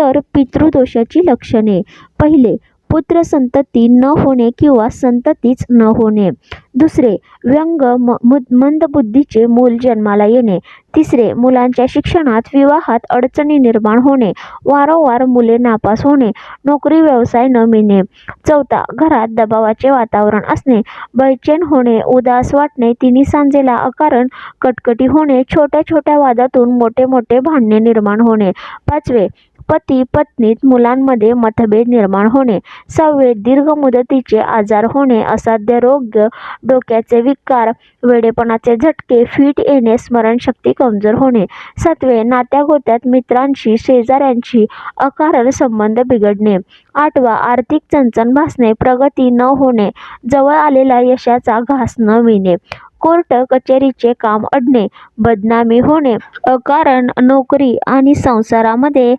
तर पितृदोषाची लक्षणे. पहिले पुत्र संतती न होणे किंवा संततीच न होणे. दुसरे व्यंग म मंदबुद्धीचे मूल जन्माला येणे. तिसरे मुलांच्या शिक्षणात विवाहात अडचणी निर्माण होणे. वारंवार मुले नापास होणे. नोकरी व्यवसाय न मिळणे. चौथा घरात दबावाचे वातावरण असणे. बैचेन होणे उदास वाटणे तिन्ही सांजेला अकारण कटकटी होणे. छोट्या छोट्या वादातून मोठे मोठे भांडणे निर्माण होणे. पाचवे पती पत्नीत मुलांमध्ये मतभेद निर्माण होणे सहावे दीर्घ मुदतीचे आजार होणे असाध्य रोग डोक्याचे विकार वेडेपणाचे झटके फिट येणे स्मरणशक्ती कमजोर होणे. सातवे नात्यागोत्यात मित्रांशी शेजाऱ्यांशी अकारण संबंध बिघडणे. आठवा आर्थिक चणचण भासणे प्रगती न होणे जवळ आलेल्या यशाचा घास न मिळणे. कोर्ट कचेरीचे काम अडणे बदनामी होणे अकारण नोकरी आणि संसारामध्ये